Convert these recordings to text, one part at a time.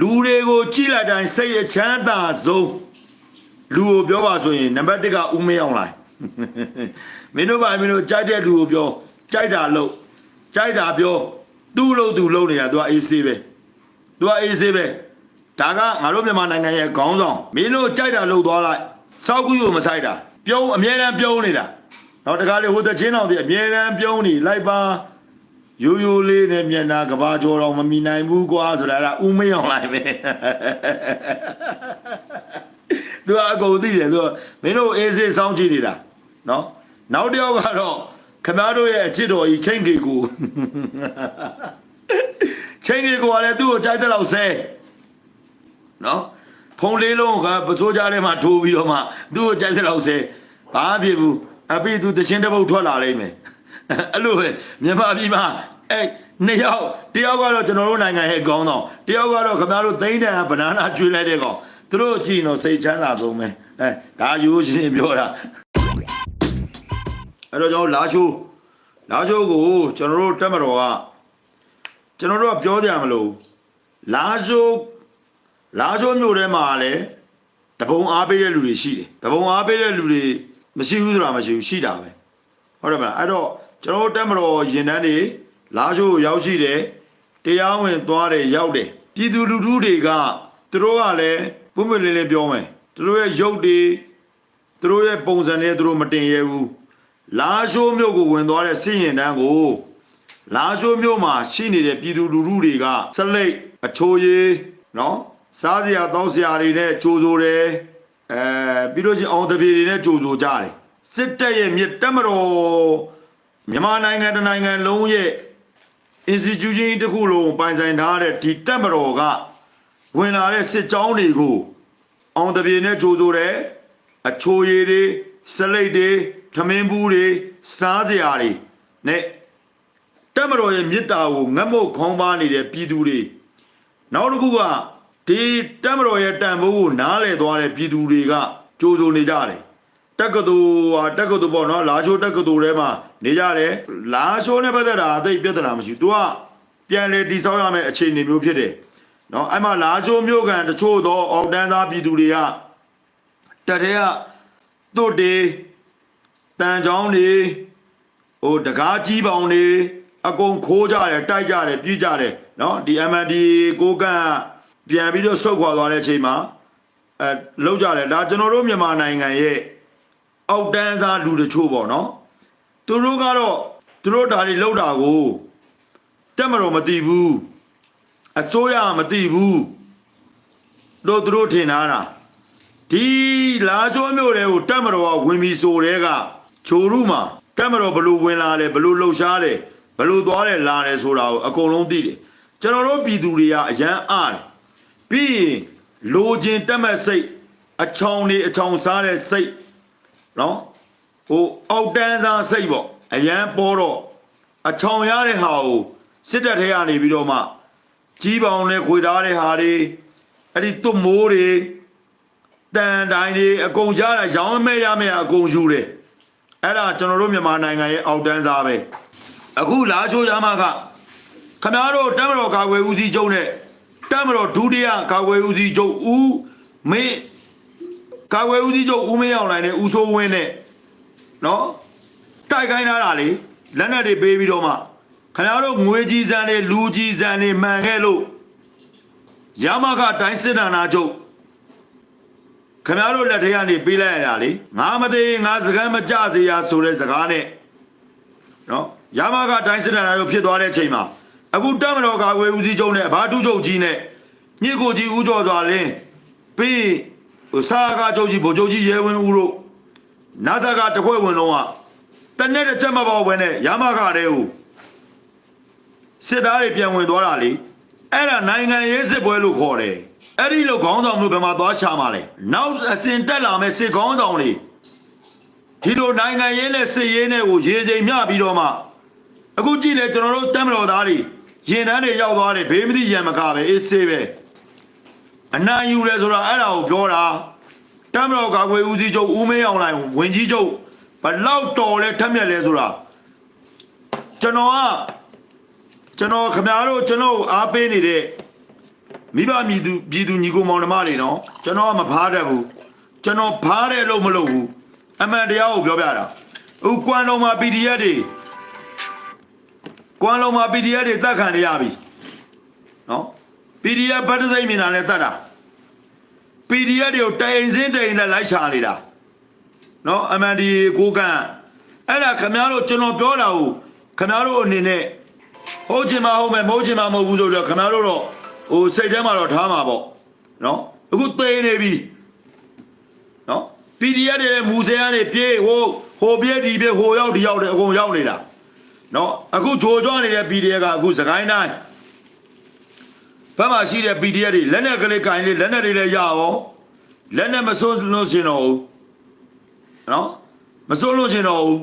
လူတွေကိုကြည့်လိုက်တိုင်းစိတ်အချမ်းသာဆုံးလူကိုပြောပါဆိုရင်နံပါတ်1ကဦးမင်းအောင်လိုက်မင်းတို့ပါမင်းတို့ကြိုက်တဲ့လူကိုပြောကြိုက်တာလို့ကြိုက်တာပြောသူ့လို့သူလုပ်နေတာ तू ကအေးဆေးပဲ तू ကအေးဆေးပဲဒါကငါတို့မြန်မာနိုင်ငံရဲ့ခေါင်းဆောင်မင်းတို့ကြိုက်တာလုပ်သွားလိုက်စောက်ကူးကိုမဆိုင်တာ ပြုံးအမြဲတမ်းပြုံးနေတာနောက်တကားလေဟိုတချင်းတော်တွေအမြဲတမ်းပြုံးနေလိုက်ပါ ရိုးရိုးလေးနဲ့မျက်နှာကဘာကျော်တော်မမီနိုင်ဘူးကွာဆိုတာကဥမေးအောင်လိုက်ပဲသူကအကုန်သိတယ်သူကမင်းတို့အေးစေးစောင်းကြည့်နေတာနော်နောက်တစ်ယောက်ကတော့ခမားတို့ရဲ့အချစ်တော်ကြီးချိန်ကေကိုချိန်ကေကိုကလည်းသူ့ကိုကြိုက်တဲ့လောက်ဆဲနော်ဖုံလေးလုံးကပစိုးကြားထဲမှာထိုးပြီးတော့မှသူ့ကိုကြိုက်တဲ့လောက်ဆဲဘာဖြစ်ဘူးအပိသူတချင်းတစ်ပုတ်ထွက်လာလိမ့်မယ် အဲ့လိုပဲမြန်မာပြည်မှာအဲ့နှစ်ယောက်တယောက်ကတော့ကျွန်တော်တို့နိုင်ငံရဲ့ခေါင်းဆောင်တယောက်ကတော့ခင်ဗျားတို့သိန်းတန်ဘနာနာကျွေးလိုက်တဲ့ကောင်သူတို့ကြည့်ရင်တော့စိတ်ချမ်းသာဆုံးပဲအဲဒါရိုးရှင်းပြောတာအဲ့တော့ကျွန်တော်လာချိုးလာချိုးကိုကျွန်တော်တို့တက်မတော်ကကျွန်တော်တို့ကပြောကြမလို့လာချိုးလာချိုးမြို့ထဲမှာလည်းတပုံအားပေးတဲ့လူတွေရှိတယ်တပုံအားပေးတဲ့လူတွေမရှိဘူးဆိုတာမရှိဘူးရှိတာပဲဟုတ်တယ်မလားအဲ့တော့ ကျွန်တော်တို့တက်မတော်ရင်တန်းတွေလာချိုးကိုရောက်ရှိတယ်တရားဝင်သွားတယ်ရောက်တယ်ပြည်သူလူထုတွေကသူတို့ကလည်းပုံမှန်လေးလေးပြောမယ်သူတို့ရဲ့ရုပ်တွေသူတို့ရဲ့ပုံစံတွေသူတို့မတင်ရဲဘူးလာချိုးမြို့ကိုဝင်သွားတဲ့စစ်ရင်တန်းကိုလာချိုးမြို့မှာရှိနေတဲ့ပြည်သူလူထုတွေကဆက်လက်အချိုးရည်နော်စားစရာတောင်းစရာတွေနဲ့ကြိုးစိုးတယ်အဲပြီးလို့ချင်းအောင်တပြေတွေနဲ့ကြိုးစိုးကြတယ်စစ်တပ်ရဲ့မြစ်တက်မတော် မြန်မာနိုင်ငံတစ်နိုင်ငံလုံးရဲ့ institution တစ်ခုလုံးပိုင်ဆိုင်ထားတဲ့ဒီတက်မတော်ကဝင်လာတဲ့စစ်ကြောင်းတွေကိုအောင်တပြေနဲ့ကြိုးစိုးတယ်အချိုးရည်တွေစလိတ်တွေထမင်းဘူးတွေစားစရာတွေနဲ့တက်မတော်ရဲ့မေတ္တာကိုငတ်မုတ်ခေါင်းပါနေတဲ့ပြည်သူတွေနောက်တစ်ခုကဒီတက်မတော်ရဲ့တန်ဖိုးကိုနားလဲသွားတဲ့ပြည်သူတွေကကြိုးစိုးနေကြတယ် တက္ကသိုလ်ဟာတက္ကသိုလ်ပေါ့နော်လာချိုးတက္ကသိုလ်ထဲမှာနေကြတယ်လာချိုးနဲ့ပတ်သက်တာအသိပြဿနာမရှိဘူး तू ကပြန်လေတိဆောက်ရမယ့်အခြေအနေမျိုးဖြစ်တယ်နော်အဲ့မှာလာချိုးမျိုးကန်တချို့သောအောက်တန်းသားပြည်သူတွေကတတဲ့ကတုတ်တေတန်ချောင်းတွေဟိုတကားကြီးပေါင်တွေအကုန်ခိုးကြတယ်တိုက်ကြတယ်ပြေးကြတယ်နော်ဒီ MND ကိုကန့်ပြန်ပြီးတော့ဆုတ်ခွာသွားတဲ့အချိန်မှာအဲလောက်ကြတယ်ဒါကျွန်တော်တို့မြန်မာနိုင်ငံရဲ့ အောက်တန်းသားလူတချို့ပေါ့နော်သူတို့ကတော့သူတို့ဒါတွေလောက်တာကိုတက်မတော်မသိဘူးအစိုးရမသိဘူးတို့သူတို့ထင်ထားတာဒီလာချိုးမျိုးတွေကိုတက်မတော်ကဝင်ပြီးဆိုတဲ့ကချိုရုမှာတက်မတော်ဘလို့ဝင်လာတယ်ဘလို့လှုပ်ရှားတယ်ဘလို့သွားတယ်လာတယ်ဆိုတာကိုအကုန်လုံးသိတယ်ကျွန်တော်တို့ပြည်သူတွေကအရန်အားတယ်ပြီးရင်လိုချင်တက်မဲ့စိတ်အချောင်နေအချောင်စားတဲ့စိတ် နော်ဟိုအောက်တန်းသားစိတ်ပေါ့အရန်ပေါ်တော့အချောင်ရတဲ့ဟာကိုစစ်တပ်ထဲကနေပြီးတော့မှကြီးပေါင်နဲ့ခွေထားတဲ့ဟာတွေအဲ့ဒီသွတ်မိုးတွေတန်တိုင်းတွေအကုန်ရတာရောင်းမဲ့ရမဲ့အကုန်ယူတယ်အဲ့ဒါကျွန်တော်တို့မြန်မာနိုင်ငံရဲ့အောက်တန်းသားပဲအခုလာချိုးရမှာကခမားတို့တမတော်ကာကွယ်ဦးစီးချုပ်နဲ့တမတော်ဒုတိယကာကွယ်ဦးစီးချုပ်ဦးမင်း ကာကွယ်ဦးစီးချုပ်ဦးမင်းအောင်နိုင်နဲ့ဦးစိုးဝင်းနဲ့နော်တိုက်ခိုင်းထားတာလေလက်နက်တွေပေးပြီးတော့မှခင်ဗျားတို့ငွေကြီးစံတွေလူကြီးစံတွေမှန်ခဲ့လို့ရမကတိုင်းစစ်တပ်နာချုပ်ခင်ဗျားတို့လက်ထက်ကနေပေးလိုက်ရတာလေငါမသေးငါစကားမကြစေရဆိုတဲ့စကားနဲ့နော်ရမကတိုင်းစစ်တပ်နာချုပ်ဖြစ်သွားတဲ့အချိန်မှာအခုတက်မတော်ကာကွယ်ဦးစီးချုပ်နဲ့ဘာတူချုပ်ကြီးနဲ့ညစ်ကိုကြီးဦးကျော်စွာလင်းပြီးဟို စာကားချုပ်ကြီးဗိုလ်ချုပ်ကြီးရဲဝင်းဦးတို့နာသကတခွဲဝင်တော့ကတနေ့တစ်ချက်မပေါ့ဘဲနဲ့ရမကတဲ့ဟိုစစ်သားတွေပြန်ဝင်သွားတာလေအဲ့ဒါနိုင်ငံရေးစစ်ပွဲလို့ခေါ်တယ်အဲ့ဒီလိုခေါင်းဆောင်မျိုးဘယ်မှာသွားချမှာလဲနောက်အစဉ်တက်လာမဲ့စစ်ခေါင်းဆောင်တွေဒီလိုနိုင်ငံရေးနဲ့စစ်ရေးနဲ့ကိုရေချိန်မျှပြီးတော့မှအခုကြည့်လေကျွန်တော်တို့တမ်းမတော်သားတွေရင်တန်းတွေရောက်သွားတယ်ဘေးမသိရံမကပဲအေးဆေးပဲ အနိုင်ယူတယ်ဆိုတာအဲ့ဒါကိုပြောတာတမ်းမတော်ကာကွယ်ဦးစီးချုပ်ဦးမင်းအောင်လိုင်ဝင်ကြီးချုပ်ဘလောက်တော်လဲထက်မြက်လဲဆိုတာကျွန်တော်ကကျွန်တော်ခမားတို့ကျွန်တော်အားပေးနေတဲ့မိဘမြည်သူပြည်သူညီကိုမောင်နှမတွေနော်ကျွန်တော်ကမဖားတတ်ဘူးကျွန်တော်ဖားတယ်လို့မလုပ်ဘူးအမှန်တရားကိုပြောပြတာဟိုကွမ်လုံးမှာ PDF တွေကွမ်လုံးမှာ PDF တွေတတ်ခံရပြီနော် PDF ဘတ်တစိမ့်မြင်တာနဲ့တတ်တာ PDF တွေကိုတိုင်စင်းတိုင်နဲ့လိုက်ချနေတာနော်အမှန်ဒီကိုကန်အဲ့ဒါခင်ဗျားတို့ကျွန်တော်ပြောတာကိုခင်ဗျားတို့အနေနဲ့ဟုတ်ချင်မဟုတ်မယ်မဟုတ်ချင်မမဟုတ်ဘူးဆိုတော့ခင်ဗျားတို့တော့ဟိုစိတ်ထဲမှာတော့ထားမှာပေါ့နော်အခုသိနေပြီနော် PDF တွေမူဆယ်ကနေပြေးဟိုဟိုပြေးဒီပြေးဟိုရောက်ဒီရောက်တယ်အကုန်ရောက်နေတာနော်အခုဂျိုကြွနေတဲ့ PDF ကအခုစကိုင်းတိုင်း ဘက်မှာရှိတဲ့ PDF တွေလက်နဲ့ကလေးကင်လေးလက်နဲ့တွေလည်းရအောင်လက်နဲ့မစွန်းလို့ရှင်တော့ဘူးနော်မစွန်းလို့ရှင်တော့ဘူး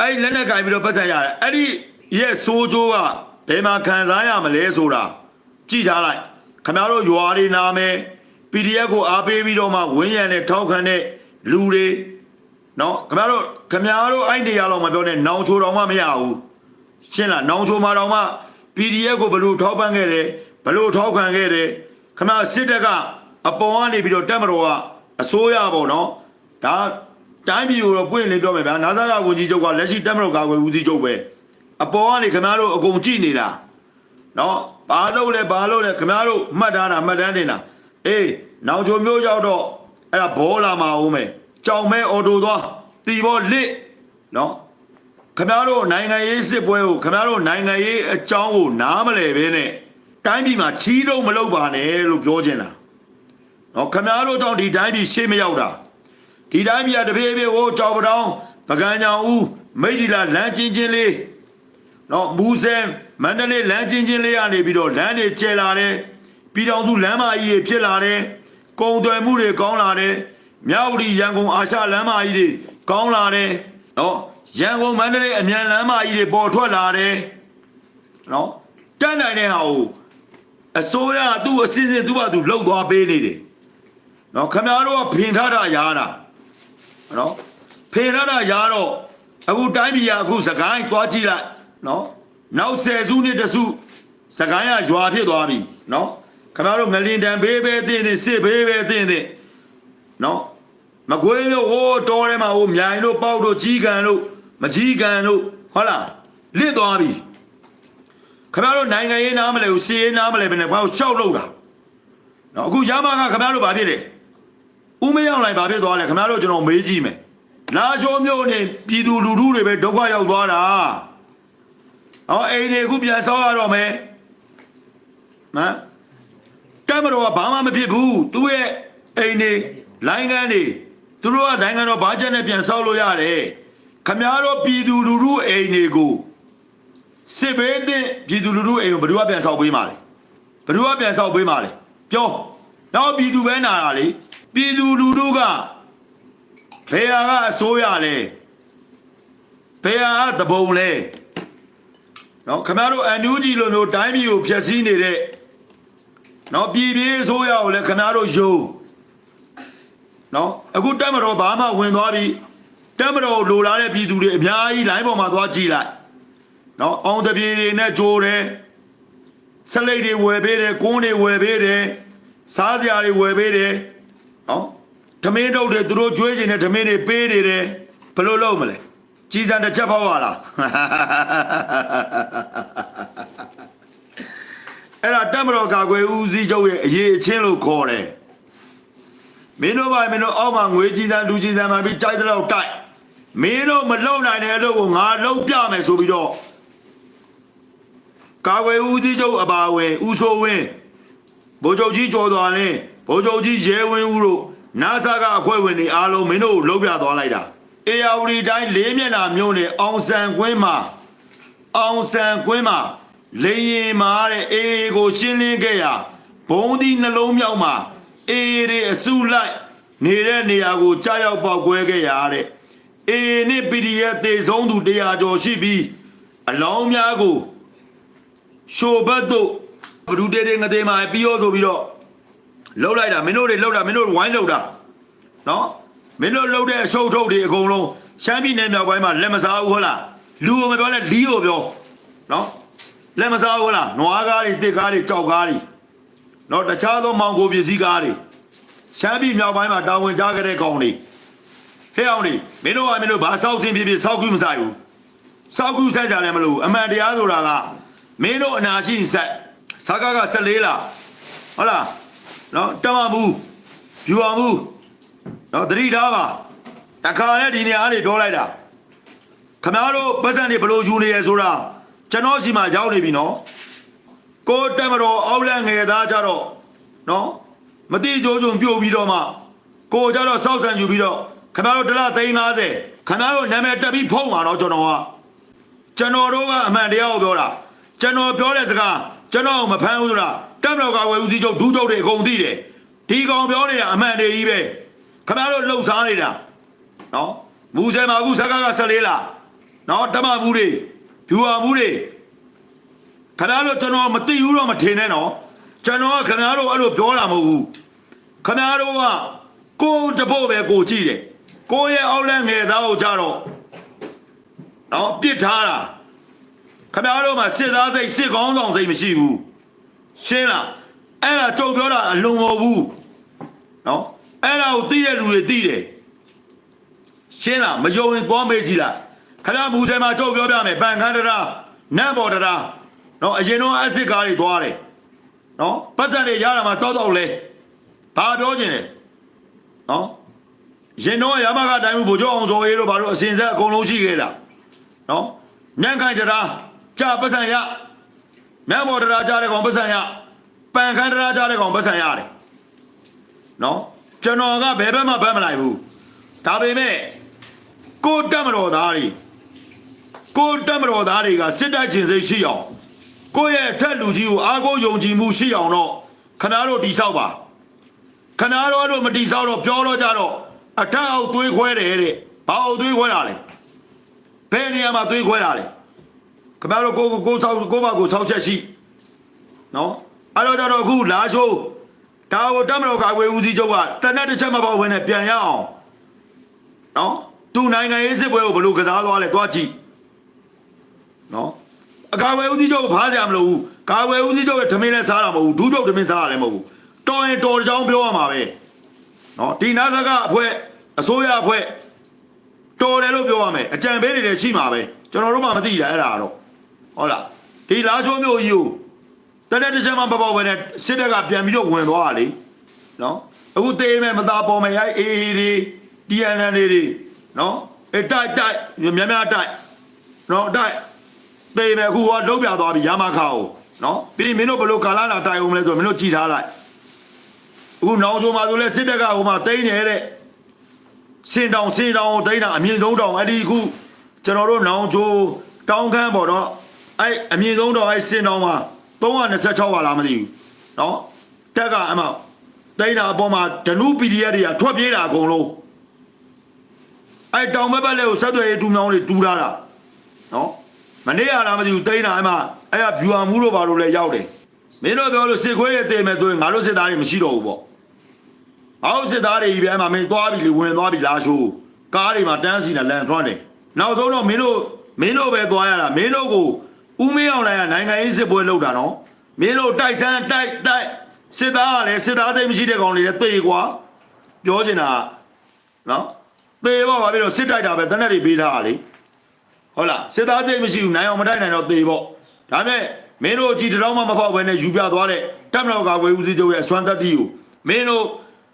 အဲ့ဒီလက်နဲ့ကင်ပြီးတော့ပတ်စံရတယ်အဲ့ဒီရဲ့စိုးကြိုးကဘယ်မှာခံစားရမလဲဆိုတာကြည့်ထားလိုက်ခင်ဗျားတို့ရွာတွေနာမယ် PDF ကိုအားပေးပြီးတော့မှဝင်းရံနဲ့ထောက်ခံတဲ့လူတွေနော်ခင်ဗျားတို့ခင်ဗျားတို့အဲ့ဒီရလောက်မပြောနဲ့နောင်ချိုတော်မှမရဘူးရှင်းလားနောင်ချိုမှာတော်မှ PDF ကိုဘယ်လို့ထောက်ပံ့ခဲ့တယ်ဘယ်လို့ထောက်ခံခဲ့တယ်ခင်ဗျားစစ်တပ်ကအပေါ်ကနေပြီးတော့တက်မတော်ကအစိုးရပေါ့နော်ဒါတိုင်းပြည်ကိုတော့ပွင့်လင်းပြောမယ်ဗျာနာသာကဝန်ကြီးချုပ်ကလက်ရှိတက်မတော်ကာကွယ်ဦးစီးချုပ်ပဲအပေါ်ကနေခင်ဗျားတို့အကုန်ကြည့်နေတာနော်ဘာလို့လဲဘာလို့လဲခင်ဗျားတို့မှတ်ထားတာမှတ်တမ်းတင်တာအေးနောင်ချိုမျိုးရောက်တော့အဲ့ဒါဘောလာမှာအောင်မယ်ကြောင်မဲအော်တိုသွားတီဘောလစ်နော် ခင်ဗျားတို့နိုင်ငံရေးစစ်ပွဲကိုခင်ဗျားတို့နိုင်ငံရေးအကြောင်းကိုနားမလဲပဲနဲ့တိုင်းပြည်မှာချီးတော့မလုပ်ပါနဲ့လို့ပြောချင်တာနော်ခင်ဗျားတို့ကြောင့်ဒီတိုင်းပြည်ရှေ့မရောက်တာဒီတိုင်းပြည်ကတပြေးပြေးဟိုကြောက်ပတောင်းပကံကြောင်ဦးမိတ်ဒီလာလမ်းချင်းချင်းလေးနော်မူဆယ်မန္တလေးလမ်းချင်းချင်းလေးကနေပြီးတော့လမ်းတွေကျဲလာတယ်ပြည်တော်စုလမ်းမကြီးတွေဖြစ်လာတယ်ကုံသွယ်မှုတွေကောင်းလာတယ်မြောက်ရီရန်ကုန်အာရှလမ်းမကြီးတွေကောင်းလာတယ်နော် ရန်ကုန်မန္တလေးအမြန်လမ်းမကြီးတွေပေါ်ထွက်လာတယ်နော်တန်းနိုင်တဲ့ဟာကိုအစိုးရကသူ့အစစ်စစ်သူ့ဘာသူလှုပ်သွားပေးနေတယ်နော်ခမရတို့ကဖင်ထားတာရားတာနော်ဖင်ထားတာရားတော့အခုတိုင်းပြည်ကအခုစကိုင်းသွားကြည့်လိုက်နော်နောက်ဆယ်စုနှစ်တစုစကိုင်းကရွာဖြစ်သွားပြီနော်ခမရတို့ငလင်တန်ဘေးပဲတင်းတင်းစစ်ဘေးပဲတင်းတင်းနော်မကွေးမျိုးဟိုးတော်ထဲမှာဟိုမြိုင်တို့ပေါက်တို့ကြီးကန်တို့ မကြီးကန်တို့ဟုတ်လားလစ်သွားပြီခင်ဗျားတို့နိုင်ငံရေးနားမလဲဘူးစီရေးနားမလဲဘယ်နဲ့ဘာလို့ရှောက်လို့တာနော်အခုရမကခင်ဗျားတို့ဘာဖြစ်လဲဦးမရောက်လိုက်ဘာဖြစ်သွားလဲခင်ဗျားတို့ကျွန်တော်မေးကြည့်မယ်လာချိုးမျိုးနဲ့ပြည်သူလူထုတွေပဲဒုက္ခရောက်သွားတာဟောအိမ်တွေအခုပြန်ဆောက်ရတော့မယ်ဟမ်ကင်မရာကဘာမှမဖြစ်ဘူးသူ့ရဲ့အိမ်တွေလိုင်းကန်းတွေသူတို့ကနိုင်ငံတော်ဘာချက်နဲ့ပြန်ဆောက်လို့ရတယ် ခင်ဗျားတို့ပြည်သူလူထုအိမ်တွေကိုစစ်ဘေးတဲ့ပြည်သူလူထုအိမ်ကိုဘယ်သူကပြန်ဆောက်ပေးမှာလဲဘယ်သူကပြန်ဆောက်ပေးမှာလဲပြောနောက်ပြည်သူပဲနာတာလေပြည်သူလူထုကဘယ်ဟာကအစိုးရလဲဘယ်ဟာကတပုံလဲနော်ခင်ဗျားတို့အန်ယူဂျီလိုမျိုးတိုင်းပြည်ကိုဖျက်ဆီးနေတဲ့နော်ပြည်ပြည်အစိုးရကိုလည်းခင်ဗျားတို့ယုံနော်အခုတက်မတော်ဘာမှဝင်သွားပြီ တက်မတော်လိုလားတဲ့ပြည်သူတွေအများကြီးလိုင်းပေါ်မှာသွားကြည့်လိုက်နော်အောင်တပြေတွေနဲ့ကြိုးတယ်ဆက်လိတ်တွေဝယ်ပေးတယ်ကွန်းတွေဝယ်ပေးတယ်စားစရာတွေဝယ်ပေးတယ်နော်ဓမင်းတုတ်တွေသူတို့ကျွေးခြင်းနဲ့ဓမင်းတွေပေးနေတယ်ဘယ်လိုလုပ်မလဲကြီးစံတစ်ချက်ဖောက်ရလားအဲ့ဒါတက်မတော်ကာကွယ်ဦးစီးချုပ်ရဲ့အရေးအချင်းလို့ခေါ်တယ်မင်းတို့ဘာမင်းတို့အောက်မှာငွေကြီးစံလူကြီးစံမှာပြီးကြိုက်တဲ့လောက်တိုက် မင်းတို့မလုံနိုင်တဲ့အလုပ်ကိုငါလုံပြမယ်ဆိုပြီးတော့ကာဝယ်ဦးစီးချုပ်အပါအဝင်ဦးစိုးဝင်းဗိုလ်ချုပ်ကြီးကျော်သွားလင်းဗိုလ်ချုပ်ကြီးရဲဝင်းဦးတို့နာဆာကအဖွဲ့ဝင်တွေအားလုံးမင်းတို့ကိုလှုပ်ပြသွားလိုက်တာအေယာဝတီတိုင်းလေးမျက်နှာမြို့နယ်အောင်ဆန်ကွင်းမှာအောင်ဆန်ကွင်းမှာလေရင်မာတဲ့အေအေကိုရှင်းလင်းခဲ့ရာဘုံဒီနှလုံးမြောက်မှာအေအေတွေအစုလိုက်နေတဲ့နေရာကိုကြားရောက်ပေါက်ကွဲခဲ့ရတဲ့ အေအေနဲ့ PDF တေဆုံးသူ100ကျော်ရှိပြီးအလောင်းများကိုရှိုဘတ်တို့ဘဒူတေတွေငသေးမှာပြီးရောဆိုပြီးတော့လှုပ်လိုက်တာမင်းတို့တွေလှုပ်တာမင်းတို့ဝိုင်းလှုပ်တာနော်မင်းတို့လှုပ်တဲ့အရှုပ်ထုတ်တွေအကုန်လုံးရှမ်းပြည်နယ်မြောက်ပိုင်းမှာလက်မစားဘူးဟုတ်လားလူကိုမပြောနဲ့လီးကိုပြောနော်လက်မစားဘူးဟုတ်လားနွားကားတွေတစ်ကားတွေကြောက်ကားတွေနော်တခြားသောမောင်ကိုပစ္စည်းကားတွေရှမ်းပြည်မြောက်ပိုင်းမှာတာဝန်ကြားခဲ့တဲ့ကောင်တွေ ဟဲ့အောင်တွေမင်းတို့ကမင်းတို့ဘာစောက်စင်းဖြစ်ဖြစ်စောက်ကူးမဆိုင်ဘူးစောက်ကူးဆက်ကြလည်းမလို့အမှန်တရားဆိုတာကမင်းတို့အနာရှိဆက်စကားက14လားဟုတ်လားနော်တမဘူးဖြူအောင်ဘူးနော်တတိထားပါတခါနဲ့ဒီနေရာလေးပြောလိုက်တာခမားတို့ပတ်စံတွေဘလို့ယူနေရဆိုတာကျွန်တော်စီမှာရောက်နေပြီနော်ကိုတက်မတော်အောက်လက်ငယ်သားကြတော့နော်မတိကြိုးကြုံပြုတ်ပြီးတော့မှကိုကြတော့စောက်ဆန်ယူပြီးတော့ ခမားတို့တစ်လ350ခမားတို့နာမည်တက်ပြီးဖုံးပါတော့ကျွန်တော်ကကျွန်တော်တို့ကအမှန်တရားကိုပြောတာကျွန်တော်ပြောတဲ့စကားကျွန်တော်မဖမ်းဘူးဆိုတာတက်မတော်ကဝယ်ဦးစီးချုပ်ဒူးချုပ်တွေအကုန်သိတယ်ဒီကောင်ပြောနေတာအမှန်တည်းကြီးပဲခမားတို့လှုပ်ရှားနေတာနော်မူဆယ်မှာအခုစကားက14လားနော်တမဘူးတွေဖြူဟာဘူးတွေခင်ဗျားတို့ကျွန်တော်မသိဘူးတော့မထင်နဲ့နော်ကျွန်တော်ကခင်ဗျားတို့အဲ့လိုပြောတာမဟုတ်ဘူးခင်ဗျားတို့ကကိုယ်တဖို့ပဲကိုကြည့်တယ် ကိုယ့်ရဲ့အောက်လက်ငယ်သားကိုကြတော့နော်ပြစ်ထားတာခင်ဗျားတို့မှာစစ်သားစိတ်စစ်ကောင်းဆောင်စိတ်မရှိဘူးရှင်းလားအဲ့ဒါကြုံပြောတာအလုံးမဟုတ်ဘူးနော်အဲ့ဒါကိုသိတဲ့လူတွေသိတယ်ရှင်းလားမယုံရင်သွားမေးကြည့်လားခဏမူဆယ်မှာကြောက်ပြောပြမယ်ပန်ခန်းတရာနတ်ဘော်တရာနော်အရင်တော့အစ်စ်ကားတွေသွားတယ်နော်ပတ်စံတွေရတာမှာတောက်တော့လဲဘာပြောချင်လဲနော် ရင်တော့ရမကတိုင်းမှုဗိုလ်ချုပ်အောင်စောရေးတို့ဘာလို့အစင်ဆက်အကုန်လုံးရှိခဲ့တာနော်ညံခိုင်တရာကြာပတ်စံရနတ်ဘော်တရာကြားတဲ့ကောင်ပတ်စံရပန်ခန်းတရာကြားတဲ့ကောင်ပတ်စံရတယ်နော်ကျွန်တော်ကဘယ်ဘက်မှဘက်မလိုက်ဘူးဒါပေမဲ့ကိုတက်မတော်သားတွေကိုတက်မတော်သားတွေကစစ်တပ်ချင်းစိတ်ရှိအောင်ကိုယ့်ရဲ့အထက်လူကြီးကိုအားကိုးယုံကြည်မှုရှိအောင်တော့ခဏတို့တိဆောက်ပါခဏတို့တို့မတိဆောက်တော့ပြောတော့ကြတော့ အထက်အောက်သွေးခွဲတယ်တဲ့ဘာအောက်သွေးခွဲတာလဲဘယ်နေရာမှာသွေးခွဲတာလဲခဏတို့ကိုကိုကိုဆောက်ကိုပါကိုဆောက်ချက်ရှိနော်အဲ့တော့ကြတော့အခုလာချိုးဒါကိုတက်မတော်ကာကွယ်ဦးစီးချုပ်ကတနက်တစ်ချက်မပေါ့ဘဲနဲ့ပြန်ရအောင်နော်သူနိုင်ငံရေးစစ်ပွဲကိုဘယ်လိုကစားသွားလဲသွားကြည့်နော်အကာဝယ်ဦးစီးချုပ်ကိုဖားကြမလို့ဘူးကာဝယ်ဦးစီးချုပ်ရဲ့ဓမင်းနဲ့စားတာမဟုတ်ဘူးဒူးချုပ်ဓမင်းစားတာလည်းမဟုတ်ဘူးတော်ရင်တော်ကြောင်ပြောရမှာပဲ နော်ဒီနာသကအဖွဲအစိုးရအဖွဲတော်တယ်လို့ပြောရမယ်အကြံပေးတွေလည်းရှိမှာပဲကျွန်တော်တို့မှမသိတာအဲ့ဒါတော့ဟုတ်လားဒီလာချိုးမျိုးကြီးကိုတနေ့တစ်ချက်မှမပေါ့ပဲနဲ့စစ်တပ်ကပြန်ပြီးတော့ဝင်သွားတာလေနော်အခုတေးမဲ့မသားပေါ်မဲ့ရိုက်အေးအေးတွေ TNN တွေတွေနော်အဲတိုက်တိုက်များများတိုက်နော်တိုက်တေးမဲ့အခုကလုံးပြသွားပြီရမခါကိုနော်ပြီးရင်မင်းတို့ဘယ်လိုကာလာလာတိုက်အောင်မလဲဆိုတော့မင်းတို့ကြည်ထားလိုက် အခုနောင်ချိုမှာဆိုလဲစစ်တပ်ကဟိုမှာတိန်းနေတဲ့စင်တောင်စင်တောင်ကိုတိန်းတာအမြင့်ဆုံးတောင်အဲ့ဒီအခုကျွန်တော်တို့နောင်ချိုတောင်းခမ်းပေါ့နော်အဲ့အမြင့်ဆုံးတောင်အဲ့စင်တောင်မှာ326ပါလားမသိဘူးနော်တက်ကအမတိုင်းတာအပေါ်မှာဒနု PDF တွေကထွက်ပြေးတာအကုန်လုံးအဲတောင်ဘက်ဘက်လေးကိုဆက်သွယ်ရေးတူမြောင်းတွေတူထားတာနော်မနေ့ကလားမသိဘူးတိုင်းတာအမအဲ့ကဗျူဟာမှုတို့ဘာလို့လဲရောက်တယ်မင်းတို့ပြောလို့စစ်ခွေးတွေတည်မယ်ဆိုရင်ငါတို့စစ်သားတွေမရှိတော့ဘူးပေါ့ အောက်စစ်သားတွေကြီးပဲအမမင်းသွားပြီလေဝင်သွားပြီလားရှိုးကားတွေမှာတန်းစီနေလန်ထွန်းတယ်နောက်ဆုံးတော့မင်းတို့မင်းတို့ပဲသွားရတာမင်းတို့ကိုဦးမင်းအောင်လိုင်ကနိုင်ငံရေးစစ်ပွဲလုပ်တာနော်မင်းတို့တိုက်ဆန်းတိုက်တိုက်စစ်သားကလည်းစစ်သားသိမ်းမရှိတဲ့ကောင်တွေလည်းတေကွာပြောချင်တာကနော်တေပေါ့ဘာဖြစ်လို့စစ်တိုက်တာပဲတနက်တွေပေးထားတာလေဟုတ်လားစစ်သားသိမ်းမရှိဘူးနိုင်အောင်မတိုက်နိုင်တော့တေပေါ့ဒါမဲ့မင်းတို့ကြည်တရောင်းမှမဖောက်ဘဲနဲ့ယူပြသွားတဲ့တပ်မတော်ကာကွယ်ဦးစီးချုပ်ရဲ့အစွမ်းတက်တီကိုမင်းတို့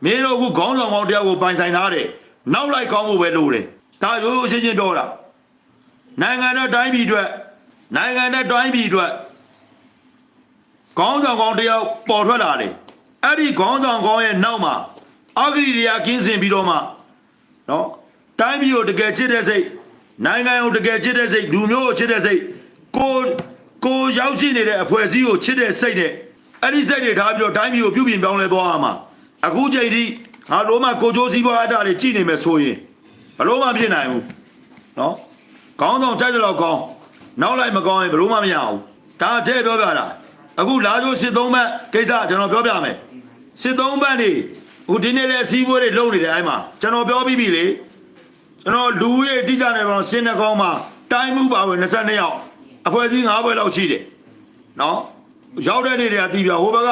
မင်းတို့အခုခေါင်းဆောင်ကောင်းတယောက်ကိုပိုင်ဆိုင်ထားတယ်နောက်လိုက်ကောင်းဖို့ပဲလုပ်တယ်ဒါရိုးရိုးရှင်းရှင်းပြောတာနိုင်ငံတော်တိုင်းပြည်အတွက်နိုင်ငံတော်တိုင်းပြည်အတွက်ခေါင်းဆောင်ကောင်းတယောက်ပေါ်ထွက်လာတယ်အဲ့ဒီခေါင်းဆောင်ကောင်းရဲ့နောက်မှာအဂရိတွေကကင်းစင်ပြီးတော့မှနော်တိုင်းပြည်ကိုတကယ်ချစ်တဲ့စိတ်နိုင်ငံကိုတကယ်ချစ်တဲ့စိတ်လူမျိုးကိုချစ်တဲ့စိတ်ကိုကိုရောက်ရှိနေတဲ့အဖွဲ့အစည်းကိုချစ်တဲ့စိတ်နဲ့အဲ့ဒီစိတ်တွေထားပြီးတော့တိုင်းပြည်ကိုပြုပြင်ပြောင်းလဲသွားရမှာ အခုချိန်ထိငါလိုမှကိုကြိုးစည်းပွားအတားတွေကြည်နေမယ်ဆိုရင်ဘလို့မှဖြစ်နိုင်ဘူးနော်ခေါင်းဆောင်ကြိုက်တယ်တော့ကောင်းနောက်လိုက်မကောင်းရင်ဘလို့မှမရဘူးဒါအထည့်ပြောပြတာအခုလာကြိုစစ်သုံးဘက်ကိစ္စကျွန်တော်ပြောပြမယ်စစ်သုံးဘက်နေဟိုဒီနေ့လည်းအစည်းအဝေးတွေလုပ်နေတယ်အဲ့မှာကျွန်တော်ပြောပြီးပြီလေကျွန်တော်လူဦးရေးအတိအကျနဲ့ပြောစင်နှကောင်းမှာတိုင်းမှုပါဝင်22ယောက်အဖွဲ့အစည်း9ဘွဲလောက်ရှိတယ်နော်ရောက်တဲ့နေ့တွေကတီးပြဟိုဘက်က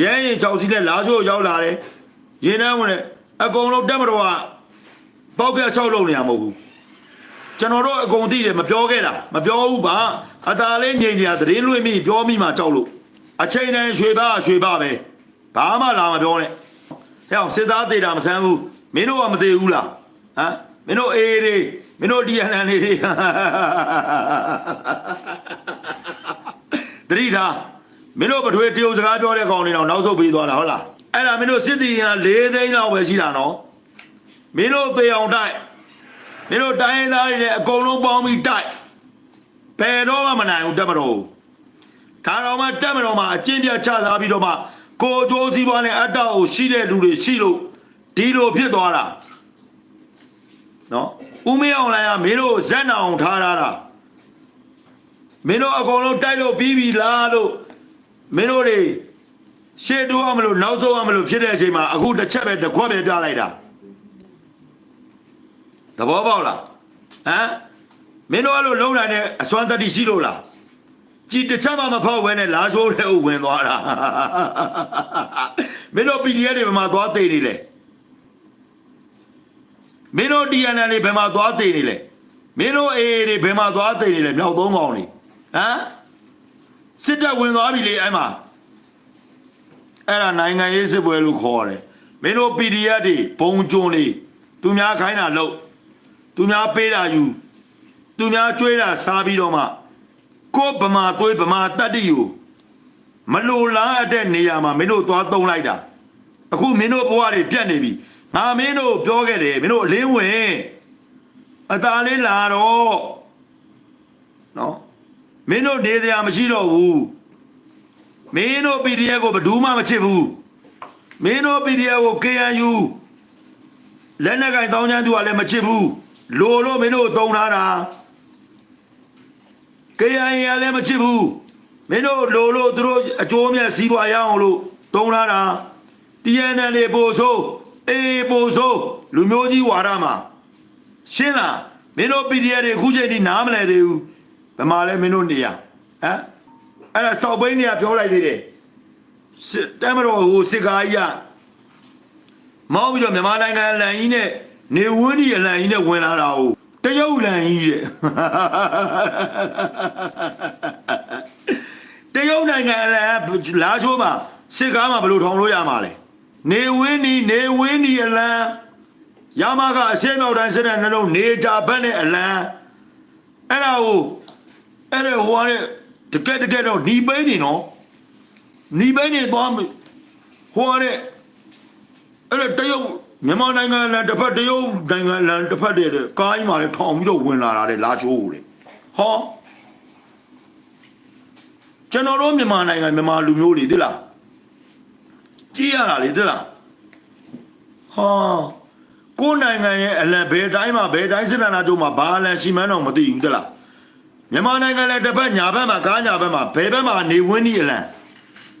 ရဲရင်6စီးနဲ့လာချိုးရောက်လာတယ်ရင်းနှန်းဝင်တယ်အကုန်လုံးတက်မတော်ကပေါက်က6လုံးနေရမဟုတ်ဘူးကျွန်တော်တို့အကုန်သိတယ်မပြောခဲ့တာမပြောဘူးပါအသာလေးငြိမ်ကြသတင်းလွှင့်မိပြောမိမှကြောက်လို့အချိန်တိုင်းရွှေပါရွှေပါပဲဘာမှလာမပြောနဲ့ဟဲ့အောင်စစ်သားသေးတာမဆန်းဘူးမင်းတို့ကမသေးဘူးလားဟမ်မင်းတို့အေးတွေမင်းတို့ဒီအနန်လေးတွေတတိထား မင်းတို့ပထွေးတရုတ်စကားပြောတဲ့ကောင်တွေတော့နောက်ဆုတ်ပေးသွားတာဟုတ်လားအဲ့ဒါမင်းတို့စစ်တီက၄သိန်းလောက်ပဲရှိတာနော်မင်းတို့သေအောင်တိုက်မင်းတို့တိုင်းရင်းသားတွေနဲ့အကုန်လုံးပေါင်းပြီးတိုက်ဘယ်တော့မှမနိုင်ဘူးတက်မတော်ဒါတော့မှတက်မတော်မှာအကျင့်ပြတ်ချစားပြီးတော့မှကိုကြိုးစည်းပွားနဲ့အတောက်ကိုရှိတဲ့လူတွေရှိလို့ဒီလိုဖြစ်သွားတာနော်ဦးမင်းအောင်လိုင်းကမင်းတို့ဇက်နာအောင်ထားထားတာမင်းတို့အကုန်လုံးတိုက်လို့ပြီးပြီလားလို့ မင်းတို့တွေရှေ့တိုးအောင်မလို့နောက်ဆုံးအောင်မလို့ဖြစ်တဲ့အချိန်မှာအခုတစ်ချက်ပဲတစ်ခွက်ပဲပြလိုက်တာသဘောပေါက်လားဟမ်မင်းတို့အဲ့လိုလုံးနိုင်တဲ့အစွမ်းတတိရှိလို့လားကြည်တစ်ချက်မှမဖောက်ဘဲနဲ့လာချိုးတဲ့ဥဝင်သွားတာမင်းတို့ PDF တွေဘယ်မှာသွားသိနေလဲမင်းတို့ DNA တွေဘယ်မှာသွားသိနေလဲမင်းတို့ AA တွေဘယ်မှာသွားသိနေလဲမြောက်သုံးကောင်တွေဟမ် စစ်တပ်ဝင်သွားပြီလေအဲ့မှာအဲ့ဒါနိုင်ငံရေးစစ်ပွဲလို့ခေါ်ရတယ်မင်းတို့ PDF တွေဘုံကျုံတွေသူများခိုင်းတာလို့သူများပေးတာယူသူများကျွေးတာစားပြီးတော့မှကိုယ်ဗမာသွေးဗမာတတ္တိကိုမလိုလားအပ်တဲ့နေရာမှာမင်းတို့သွားသုံးလိုက်တာအခုမင်းတို့ဘဝတွေပြတ်နေပြီငါမင်းတို့ပြောခဲ့တယ်မင်းတို့အလင်းဝင်အตาလေးလာတော့နော် မင်းတို့နေစရာမရှိတော့ဘူးမင်းတို့ PDF ကိုဘယ်သူမှမချစ်ဘူးမင်းတို့ PDF ကို KNU လက်နက်ကင်တောင်းချမ်းသူကလည်းမချစ်ဘူးလိုလို့မင်းတို့တုံထားတာ KIA ကလည်းမချစ်ဘူးမင်းတို့လိုလို့သူတို့အကျိုးမြတ်စီးပွားရအောင်လို့တုံးလာတာ TNN တွေပို့ဆိုးအေးပို့ဆိုးလူမျိုးကြီးဝါဒမှာရှင်းလားမင်းတို့ PDF တွေအခုချိန်ထိနားမလဲသေးဘူးဘယ် မှာလဲမင်းတို့နေရဟမ်အဲ့ဒါစောက်ဘိန်းတွေကပြောလိုက်သေးတယ်စစ်တမတော်ဟိုစစ်ကားကြီးကမောင်းပြီးတော့မြန်မာနိုင်ငံအလံကြီးနဲ့နေဝင်းကြီးအလံကြီးနဲ့ဝင်လာတာဟုတ်တရုတ်လန်ကြီးတဲ့တရုတ်နိုင်ငံအလံလာချိုးမှာစစ်ကားမှာဘယ်လိုထောင်လို့ရမှာလဲနေဝင်းဒီနေဝင်းဒီအလံရမကအရှေ့မြောက်တိုင်းစစ်တဲ့နှလုံးနေကြဘက်နဲ့အလံအဲ့ဒါကို အဲ့ဒါဟိုကတဲ့တကက်တကက်တော့หนีပိန်းနေနော်หนีပိန်းနေသွားမယ်ဟိုကတဲ့အဲ့ဒါတရုတ်မြန်မာနိုင်ငံလန်တစ်ဖက်တရုတ်နိုင်ငံလန်တစ်ဖက်တည်းတဲ့ကားကြီးမှာလည်းထောင်ပြီးတော့ဝင်လာတာတဲ့လာချိုးကိုလေဟောကျွန်တော်တို့မြန်မာနိုင်ငံမြန်မာလူမျိုးတွေသိလားကြည့်ရတာလေသိလားဟာကိုယ်နိုင်ငံရဲ့အလံဘယ်တိုင်းမှာဘယ်တိုင်းစစ်တပ်နာကျုံမှာဘာအလံရှိမှန်းတော့မသိဘူးသိလား မြန်မာနိုင်ငံလည်းတစ်ဖက်ညာဘက်မှာကားညာဘက်မှာဘယ်ဘက်မှာနေဝင်းဒီအလံ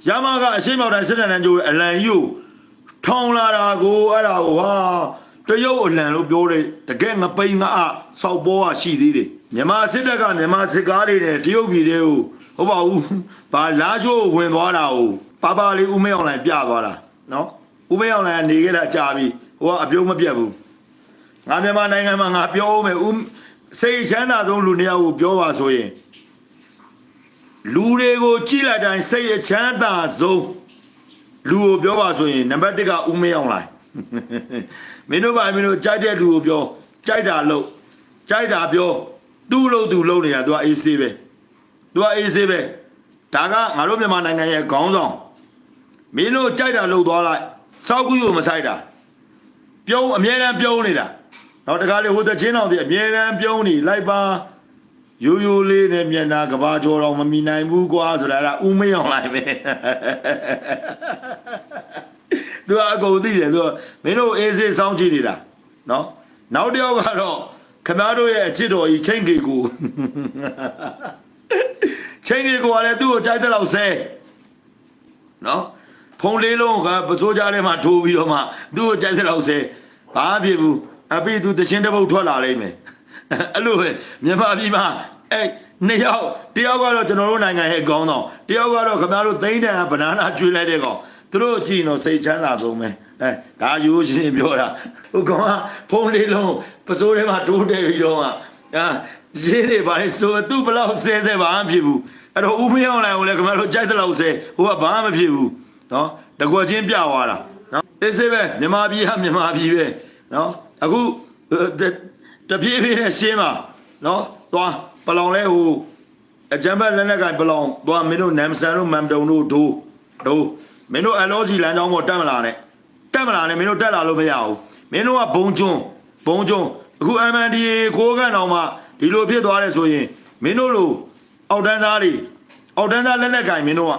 ရမကအရှိမောက်တိုင်းစစ်တပ်နာကျုံရဲ့အလံကြီးကိုထောင်လာတာကိုအဲ့ဒါကိုဟာတရုတ်အလံလို့ပြောတယ်တကယ်ငပိန်ငါအစောက်ပေါ်ကရှိသေးတယ်မြန်မာစစ်တပ်ကမြန်မာစစ်ကားတွေနဲ့တရုတ်ပြည်တွေကိုဟုတ်ပါဘူးဘာလာချိုးဝင်သွားတာကိုပါပါလေးဦးမဲအောင်လိုင်းပြသွားတာနော်ဦးမဲအောင်လိုင်းကနေခဲ့တာကြာပြီဟိုကအပြုံးမပြတ်ဘူးငါမြန်မာနိုင်ငံမှာငါပြောဦးမယ်ဦး စိတ်ချမ်းသာဆုံးလူတစ်ယောက်ကိုပြောပါဆိုရင်လူတွေကိုကြည့်လိုက်တိုင်းစိတ်ချမ်းသာဆုံးလူကိုပြောပါဆိုရင်နံပါတ်1ကဦးမဲအောင်လိုင်းမင်းတို့ပါမင်းတို့ကြိုက်တဲ့လူကိုပြောကြိုက်တာလို့ကြိုက်တာပြောသူ့လို့သူ့လို့နေတာ तू အေးဆေးပဲ तू အေးဆေးပဲဒါကငါတို့မြန်မာနိုင်ငံရဲ့ခေါင်းဆောင်မင်းတို့ကြိုက်တာလို့သွားလိုက်စောက်ကူးကိုမဆိုင်တာ ပြုံးအမြဲတမ်းပြုံးနေတာ နောက်တကားလေဟိုတချင်းတော်ဒီအမြဲတမ်းပြုံးနေလိုက်ပါရိုးရိုးလေးနဲ့မျက်နာကဘာကျော်တော်မမီနိုင်ဘူးကွာဆိုတာကဥမေးအောင်လိုက်ပဲသူကအကုန်သိတယ်သူကမင်းတို့အေးစေးစောင်းကြည့်နေတာနော်နောက်တစ်ယောက်ကတော့ခမားတို့ရဲ့အချစ်တော်ကြီးချိန်ကေကိုချိန်ကေကိုကလည်းသူ့ကိုကြိုက်တဲ့လောက်ဆဲနော်ဖုံလေးလုံးကပစိုးကြားထဲမှာထိုးပြီးတော့မှသူ့ကိုကြိုက်တဲ့လောက်ဆဲဘာဖြစ်ဘူး အပိသူတချင်းတစ်ပုတ်ထွက်လာလိမ့်မယ်အဲ့လိုပဲမြန်မာပြည်မှာအဲ့နှစ်ယောက်တယောက်ကတော့ကျွန်တော်တို့နိုင်ငံရဲ့ခေါင်းဆောင်တယောက်ကတော့ခင်ဗျားတို့သိန်းတန်ကဘနာနာကျွေးလိုက်တဲ့ကောင်သူတို့ကြည့်ရင်တော့စိတ်ချမ်းသာဆုံးပဲအဲဒါရိုးချင်းပြောတာဟိုကောင်ကဖုန်းလေးလုံးပစိုးထဲမှာတိုးတယ်ပြီးတော့อ่ะအာရေးနေပါလေဆိုသူ့ဘလောက်ဆဲဆဲဘာမှမဖြစ်ဘူးအဲ့တော့ဦးမင်းအောင်လိုင်ကိုလည်းခင်ဗျားတို့ကြိုက်တဲ့လောက်ဆဲဟိုကဘာမှမဖြစ်ဘူးနော်တကွက်ချင်းပြသွားတာနော်အေးစေးပဲမြန်မာပြည်ဟာမြန်မာပြည်ပဲနော် အခုတပြေးပြေးနဲ့ရှင်းပါနော်သွားပလောင်လဲဟိုအကြံဖက်လက်နက်ကင်ပလောင်သွားမင်းတို့နမ်ဆန်တို့မမ်တုံတို့ဒိုးဒိုးမင်းတို့အလောစီလမ်းကြောင်းပေါ်တက်မလာနဲ့တက်မလာနဲ့မင်းတို့တက်လာလို့မရဘူးမင်းတို့ကဘုံကျွန်းဘုံကျွန်းအခု MNDA ကိုးကန်တော်မှဒီလိုဖြစ်သွားတယ်ဆိုရင်မင်းတို့လိုအောက်တန်းသားတွေအောက်တန်းသားလက်နက်ကင်မင်းတို့က